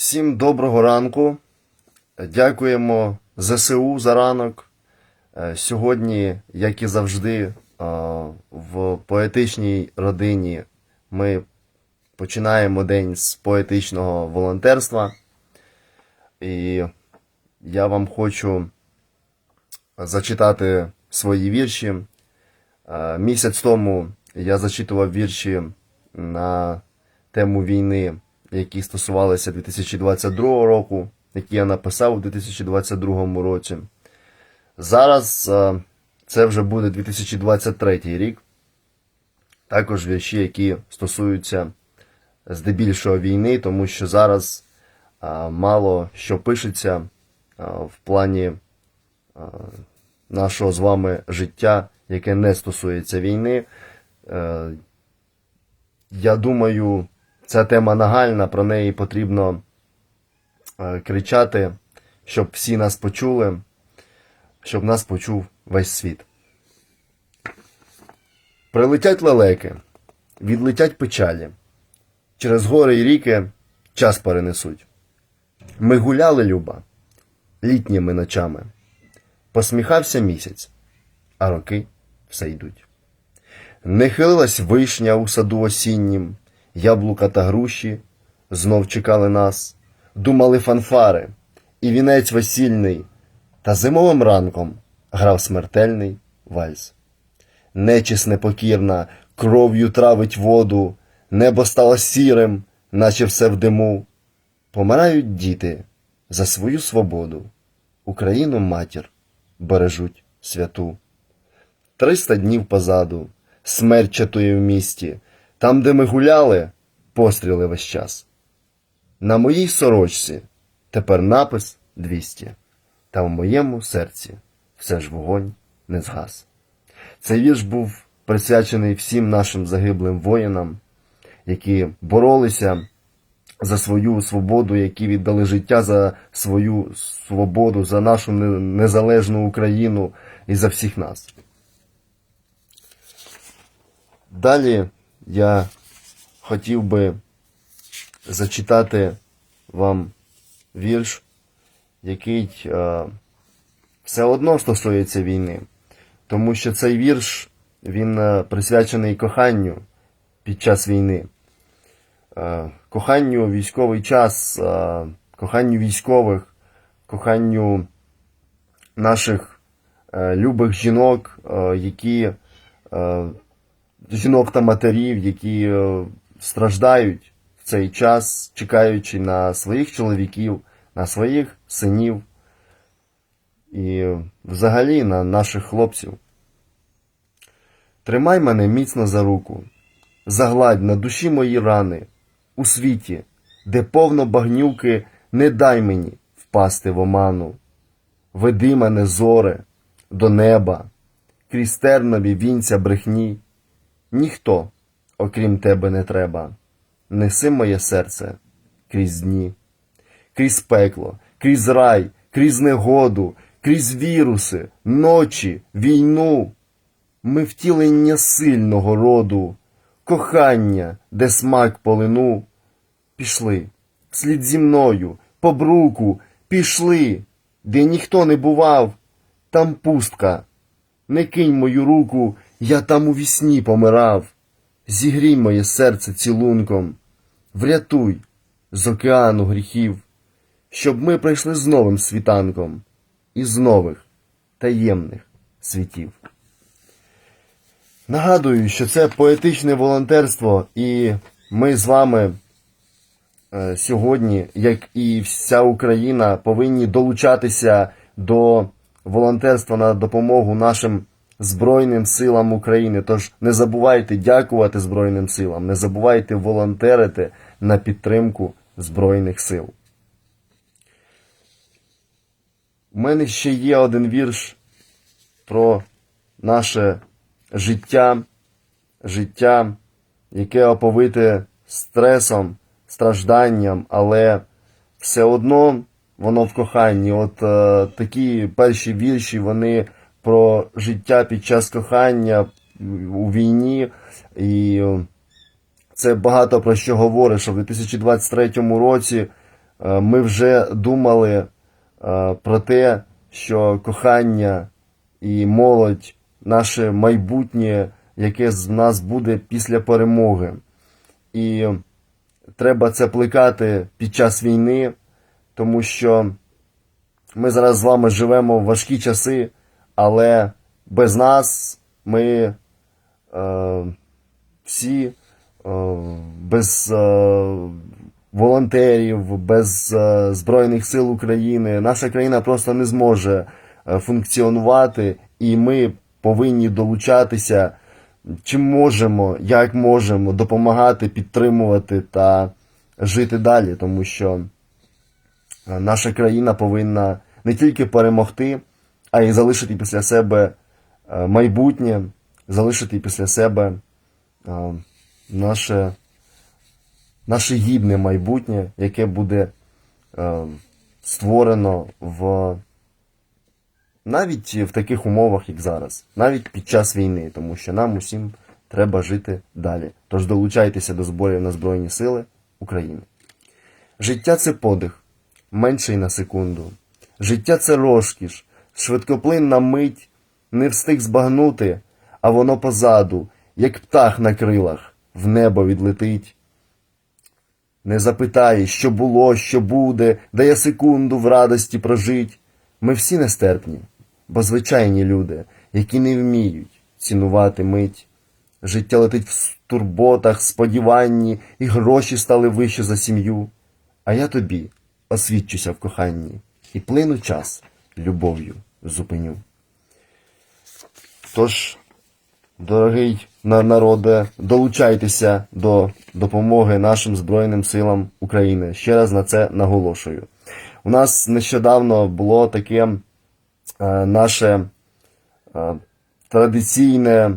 Всім доброго ранку. Дякуємо ЗСУ за ранок. Е, Сьогодні, як і завжди, е, в поетичній родині ми починаємо день з поетичного волонтерства. І я вам хочу зачитати свої вірші. Е, Місяць тому я зачитував вірші на тему війни, які стосувалися 2022 року, які я написав у 2022 році. Зараз е, це вже буде 2023 рік. Також вірші, які стосуються здебільшого війни, тому що зараз е, мало що пишеться е, в плані нашого з вами життя, яке не стосується війни. Я думаю, ця тема нагальна, про неї потрібно е, кричати, щоб всі нас почули, щоб нас почув весь світ. Прилетять лелеки, відлетять печалі, через гори й ріки час перенесуть. Ми гуляли, Люба, літніми ночами. Посміхався місяць, а роки все йдуть. Не хилилась вишня у саду осіннім, яблука та груші знов чекали нас, думали фанфари, і вінець весільний, та зимовим ранком грав смертельний вальс. Нечість непокірна, кров'ю травить воду, небо стало сірим, наче все в диму. Помирають діти за свою свободу, Україну матір бережуть святу. Триста днів позаду, смерть чатує в місті, там, де ми гуляли, постріли весь час. На моїй сорочці тепер напис 200, та в моєму серці все ж вогонь не згас. Цей вірш був присвячений всім нашим загиблим воїнам, які боролися за свою свободу, які віддали життя за свою свободу, за нашу незалежну Україну і за всіх нас. Далі я хотів би зачитати вам вірш, який е, все одно стосується війни, тому що цей вірш він е, присвячений коханню під час війни. Е, коханню військовий час, е, коханню військових, коханню наших е, любих жінок, е, які е, жінок та матерів, які е, страждають в цей час, чекаючи на своїх чоловіків, на своїх синів і взагалі на наших хлопців. Тримай мене міцно за руку, загладь на душі мої рани, у світі, де повно багнюки, не дай мені впасти в оману. Веди мене зоре до неба, крізь тернові вінця брехні. Ніхто, окрім тебе, не треба. Неси моє серце крізь дні, крізь пекло, крізь рай, крізь негоду, крізь віруси, ночі, війну. Ми втілення сильного роду, кохання, де смак полину. Пішли, вслід зі мною, по бруку, пішли, де ніхто не бував, там пустка. Не кинь мою руку, я там у вісні помирав. Зігрій моє серце цілунком, врятуй з океану гріхів, щоб ми прийшли з новим світанком із нових таємних світів. Нагадую, що це поетичне волонтерство, і ми з вами е, сьогодні, як і вся Україна, повинні долучатися до волонтерства на допомогу нашим Збройним силам України. Тож не забувайте дякувати Збройним силам, не забувайте волонтерити на підтримку Збройних сил. У мене ще є один вірш про наше життя, життя, яке оповите стресом, стражданням, але все одно воно в коханні. От е, такі перші вірші, вони про життя під час кохання у війні. І це багато про що говорить, що в 2023 році е, ми вже думали е, про те, що кохання і молодь, наше майбутнє, яке з нас буде після перемоги. І треба це плекати під час війни, тому що ми зараз з вами живемо в важкі часи, але без нас ми е, всі е, без е, волонтерів, без е, Збройних сил України наша країна просто не зможе е, функціонувати, і ми повинні долучатися чим можемо, як можемо, допомагати, підтримувати та жити далі, тому що е, наша країна повинна не тільки перемогти, а й залишити після себе е, майбутнє, залишити після себе е, наше, наше гідне майбутнє, яке буде е, створено в навіть в таких умовах, як зараз, навіть під час війни, тому що нам усім треба жити далі. Тож долучайтеся до зборів на Збройні Сили України. Життя це подих, менший на секунду. Життя це розкіш, швидкоплинна мить, не встиг збагнути, а воно позаду, як птах на крилах, в небо відлетить. Не запитає, що було, що буде, дає секунду в радості прожить. Ми всі нестерпні, бо звичайні люди, які не вміють цінувати мить. Життя летить в турботах, сподіванні, і гроші стали вище за сім'ю. А я тобі освідчуся в коханні і плину час любов'ю зупиню. Тож, дорогий на- народе, долучайтеся до допомоги нашим Збройним силам України. Ще раз на це наголошую. У нас нещодавно було таке е, наше е, традиційне,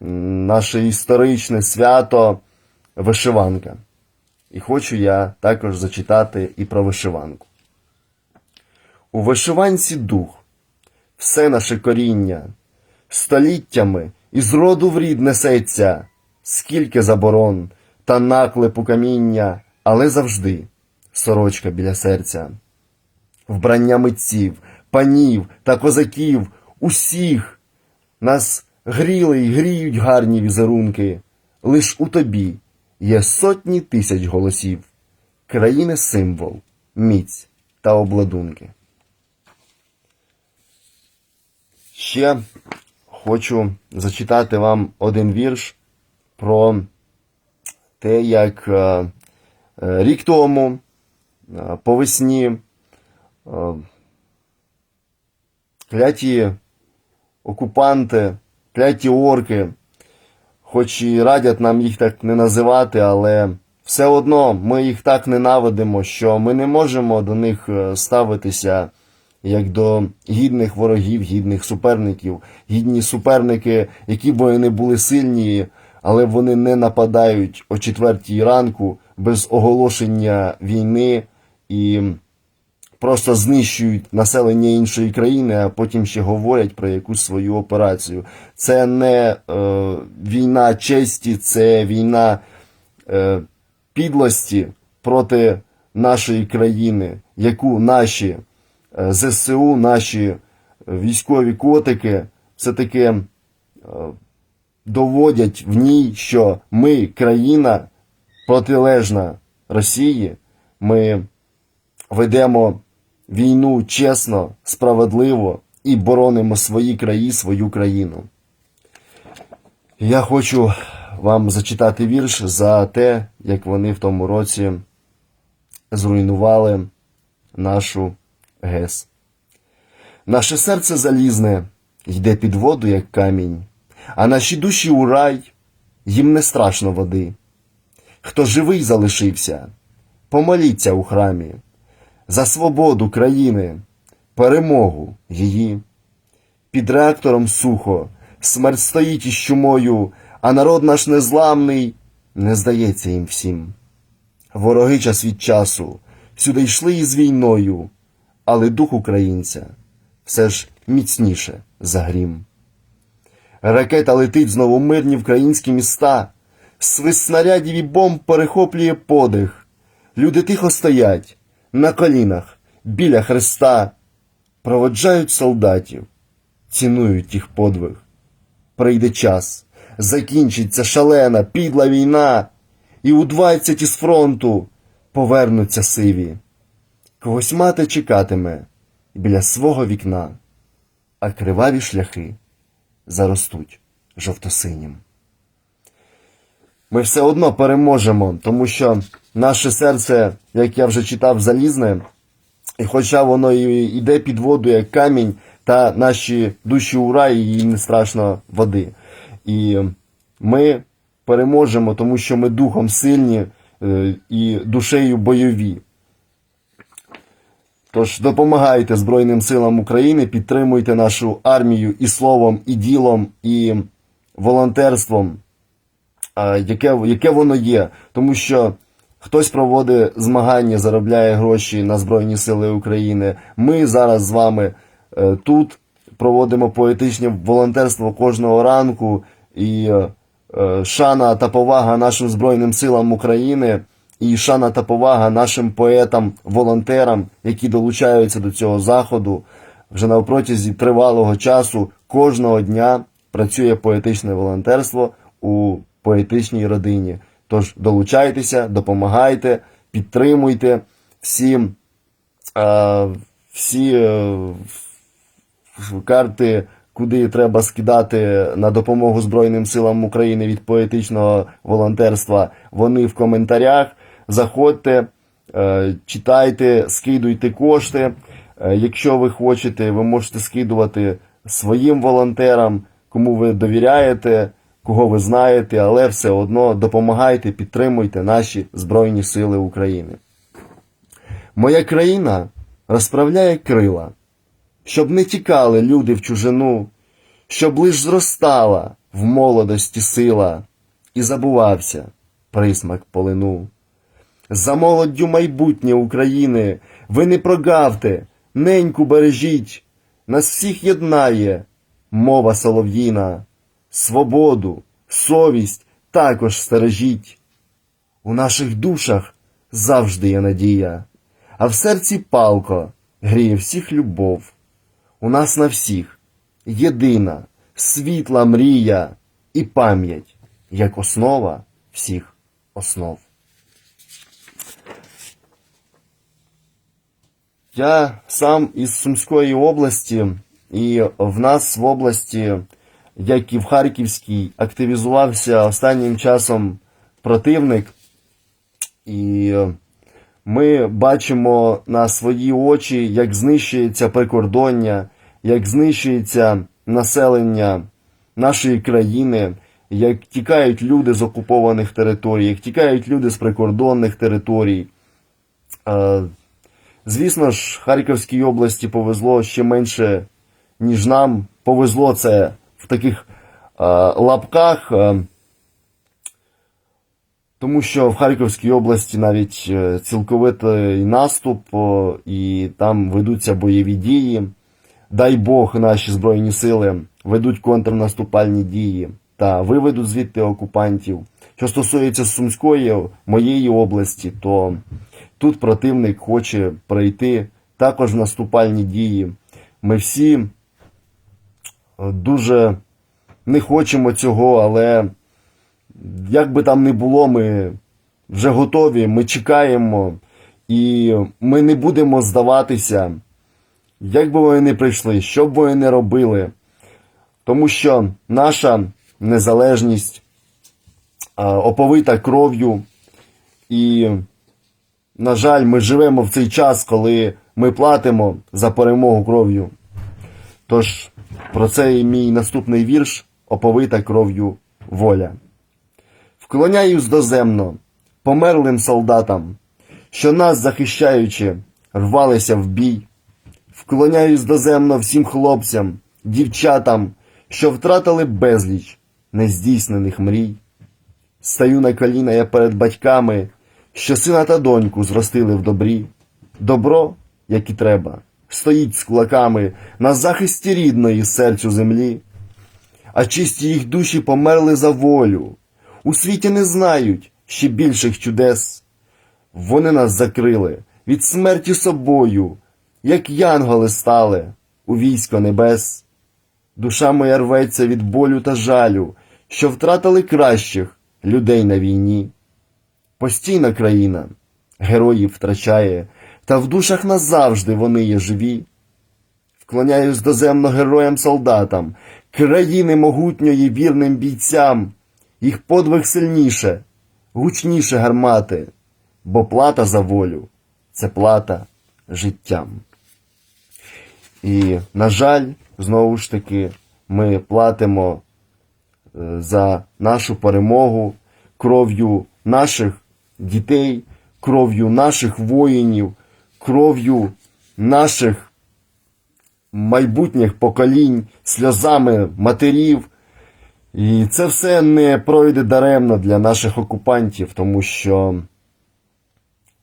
наше історичне свято вишиванка. І хочу я також зачитати і про вишиванку. У вишиванці дух, все наше коріння, століттями із роду в рід несеться, скільки заборон та наклепу каміння, але завжди сорочка біля серця. Вбрання митців, панів та козаків, усіх нас гріли й гріють гарні візерунки. Лиш у тобі є сотні тисяч голосів, країни символ, міць та обладунки. Ще хочу зачитати вам один вірш про те, як е, е, рік тому е, по весні кляті окупанти, кляті орки, хоч і радять нам їх так не називати, але все одно ми їх так ненавидимо, що ми не можемо до них ставитися як до гідних ворогів, гідних суперників, гідні суперники, які б вони були сильні, але вони не нападають о четвертій ранку без оголошення війни і просто знищують населення іншої країни, а потім ще говорять про якусь свою операцію. Це не е, війна честі, це війна е, підлості проти нашої країни, яку наші ЗСУ, наші військові котики все-таки е, доводять в ній, що ми країна протилежна Росії. Ми ведемо війну чесно, справедливо і боронимо свої краї, свою країну. Я хочу вам зачитати вірш за те, як вони в тому році зруйнували нашу ГЕС. Наше серце залізне йде під воду, як камінь, а наші душі у рай, їм не страшно води. Хто живий залишився, помоліться у храмі за свободу країни, перемогу її. Під реактором сухо, смерть стоїть із чумою, а народ наш незламний не здається їм всім. Вороги час від часу сюди йшли із війною, але дух українця все ж міцніше за грім. Ракета летить знову мирні українські міста, свист снарядів і бомб перехоплює подих. Люди тихо стоять, на колінах біля Христа проводжають солдатів, цінують їх подвиг. Прийде час, закінчиться шалена, підла війна, і у двадцять із фронту повернуться сиві. Когось мати чекатиме біля свого вікна, а криваві шляхи заростуть жовтосинім. Ми все одно переможемо, тому що наше серце, як я вже читав, залізне, і хоча воно і йде під воду як камінь, та наші душі у рай, і їм не страшно води. І ми переможемо, тому що ми духом сильні е, і душею бойові. Тож допомагайте Збройним силам України, підтримуйте нашу армію і словом, і ділом, і волонтерством, яке, яке воно є. Тому що хтось проводить змагання, заробляє гроші на Збройні Сили України. Ми зараз з вами е, тут проводимо поетичне волонтерство кожного ранку і е, е, шана та повага нашим Збройним силам України. І шана та повага нашим поетам, волонтерам, які долучаються до цього заходу. Вже на протязі тривалого часу кожного дня працює поетичне волонтерство у поетичній родині. Тож долучайтеся, допомагайте, підтримуйте всі, е, всі е, карти, куди треба скидати на допомогу Збройним силам України від поетичного волонтерства. Вони в коментарях. Заходьте, е, читайте, скидуйте кошти. Е, Якщо ви хочете, ви можете скидувати своїм волонтерам, кому ви довіряєте, кого ви знаєте, але все одно допомагайте, підтримуйте наші Збройні Сили України. Моя країна розправляє крила, щоб не тікали люди в чужину, щоб лиш зростала в молодості сила і забувався присмак полину. За молоддю майбутнє України ви не прогавте, неньку бережіть, нас всіх єднає мова солов'їна, свободу, совість також стережіть. У наших душах завжди є надія, а в серці палко гріє всіх любов. У нас на всіх єдина, світла мрія і пам'ять, як основа всіх основ. Я сам із Сумської області, і в нас в області, як і в Харківській, активізувався останнім часом противник, і ми бачимо на свої очі, як знищується прикордоння, як знищується населення нашої країни, як тікають люди з окупованих територій, як тікають люди з прикордонних територій. Звісно ж, Харківській області повезло ще менше, ніж нам. Повезло це в таких е, лапках, е, тому що в Харківській області навіть е, цілковитий наступ, і там ведуться бойові дії. Дай Бог, наші Збройні сили ведуть контрнаступальні дії та виведуть звідти окупантів. Що стосується Сумської, моєї області, то тут противник хоче пройти також наступальні дії. Ми всі е, дуже не хочемо цього, але як би там не було, ми вже готові, ми чекаємо і ми не будемо здаватися, як би вони не прийшли, що б вони не робили. Тому що наша незалежність оповита кров'ю і на жаль, ми живемо в цей час, коли ми платимо за перемогу кров'ю. Тож про це і мій наступний вірш оповита кров'ю воля. Вклоняюсь доземно померлим солдатам, що нас, захищаючи, рвалися в бій. Вклоняюсь доземно всім хлопцям, дівчатам, що втратили безліч нездійснених мрій. Стаю на коліна я перед батьками, що сина та доньку зростили в добрі. Добро, як і треба, стоїть з кулаками на захисті рідної серцю землі. А чисті їх душі померли за волю. У світі не знають ще більших чудес. Вони нас закрили від смерті собою, як янголи стали у військо небес. Душа моя рветься від болю та жалю, що втратили кращих людей на війні. Постійна країна героїв втрачає, та в душах назавжди вони є живі. Вклоняюсь доземно героям солдатам, країни могутньої вірним бійцям, їх подвиг сильніше, гучніше гармати, бо плата за волю це плата життям. І, на жаль, знову ж таки, ми платимо е, за нашу перемогу кров'ю наших дітей, кров'ю наших воїнів, кров'ю наших майбутніх поколінь, сльозами матерів. І це все не пройде даремно для наших окупантів, тому що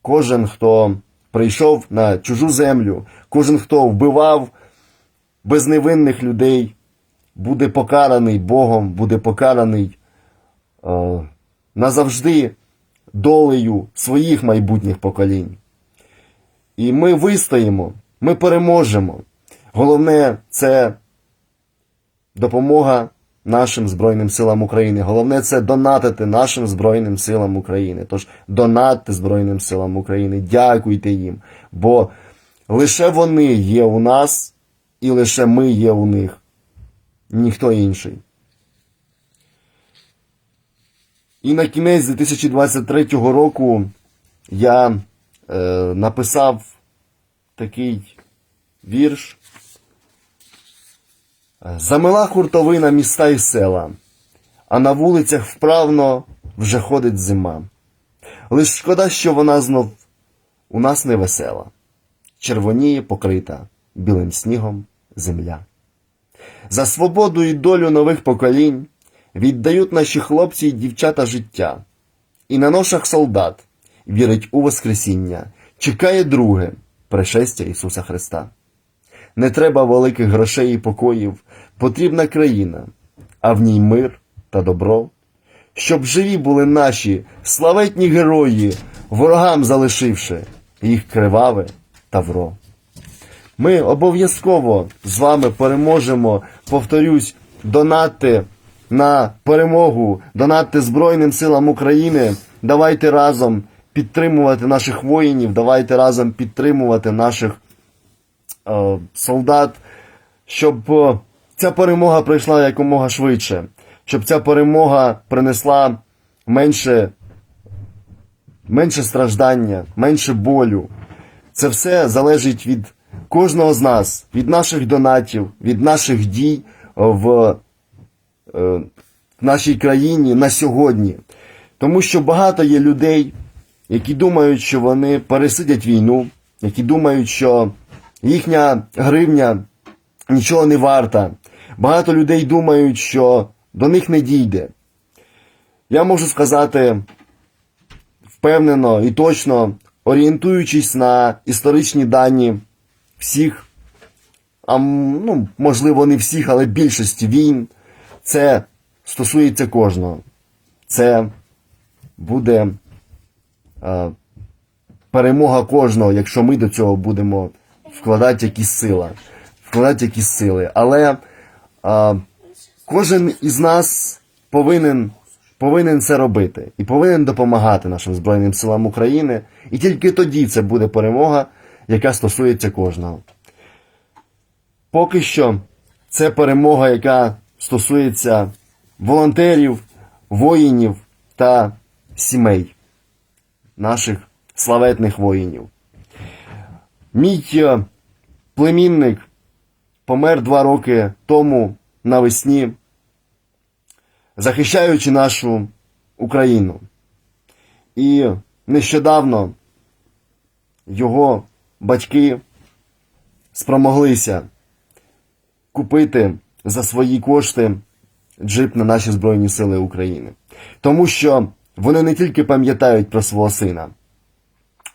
кожен, хто прийшов на чужу землю, кожен, хто вбивав безневинних людей, буде покараний Богом, буде покараний е, назавжди долею своїх майбутніх поколінь. І ми вистоїмо, ми переможемо. Головне це допомога нашим Збройним силам України. Головне це донатити нашим Збройним силам України. Тож донатьте Збройним силам України, дякуйте їм. Бо лише вони є у нас, і лише ми є у них. Ніхто інший. І на кінець 2023 року я е, написав такий вірш. Замила хуртовина міста і села, а на вулицях вправно вже ходить зима. Лиш шкода, що вона знов у нас не весела, червоніє покрита білим снігом земля. За свободу і долю нових поколінь віддають наші хлопці й дівчата життя, і на ношах солдат. Вірить у Воскресіння, чекає друге. Пришестя Ісуса Христа. Не треба великих грошей і покоїв, потрібна країна, а в ній мир та добро, щоб живі були наші славетні герої, ворогам залишивши їх криваве тавро. Ми обов'язково з вами переможемо, повторюсь, донатьте на перемогу, донатьте Збройним силам України. Давайте разом підтримувати наших воїнів, давайте разом підтримувати наших е, солдат, щоб е, ця перемога прийшла якомога швидше, щоб ця перемога принесла менше, менше страждання, менше болю. Це все залежить від кожного з нас, від наших донатів, від наших дій в е, нашій країні на сьогодні. Тому що багато є людей, які думають, що вони пересидять війну, які думають, що їхня гривня нічого не варта. Багато людей думають, що до них не дійде. Я можу сказати впевнено і точно, орієнтуючись на історичні дані всіх, а ну, можливо, не всіх, але більшості війн, це стосується кожного. Це буде е, перемога кожного, якщо ми до цього будемо вкладати якісь сили. Вкладати якісь сили. Але е, кожен із нас повинен, повинен це робити і повинен допомагати нашим Збройним силам України. І тільки тоді це буде перемога, яка стосується кожного. Поки що це перемога, яка стосується волонтерів, воїнів та сімей наших славетних воїнів. Мій е, племінник помер два роки тому навесні, захищаючи нашу Україну. І нещодавно його батьки спромоглися купити за свої кошти джип на наші Збройні Сили України. Тому що вони не тільки пам'ятають про свого сина,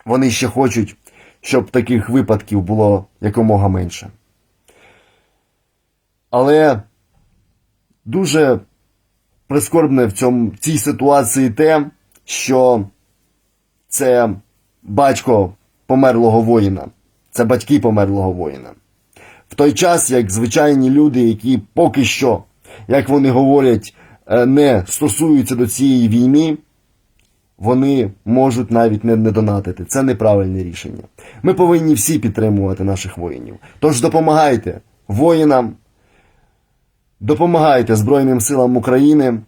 вони ще хочуть, щоб таких випадків було якомога менше. Але дуже прискорбне в цьому, цій ситуації те, що це батько померлого воїна. Це батьки померлого воїна. В той час, як звичайні люди, які поки що, як вони говорять, е, не стосуються до цієї війни, вони можуть навіть не, не донатити. Це неправильне рішення. Ми повинні всі підтримувати наших воїнів. Тож допомагайте воїнам, допомагайте Збройним силам України,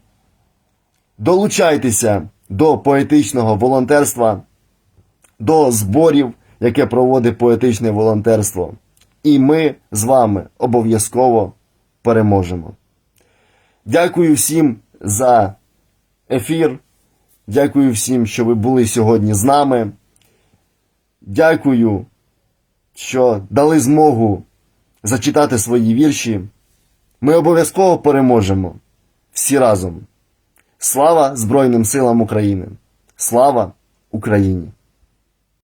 долучайтеся до поетичного волонтерства, до зборів, яке проводить поетичне волонтерство. І ми з вами обов'язково переможемо. Дякую всім за ефір. Дякую всім, що ви були сьогодні з нами. Дякую, що дали змогу зачитати свої вірші. Ми обов'язково переможемо всі разом. Слава Збройним силам України! Слава Україні!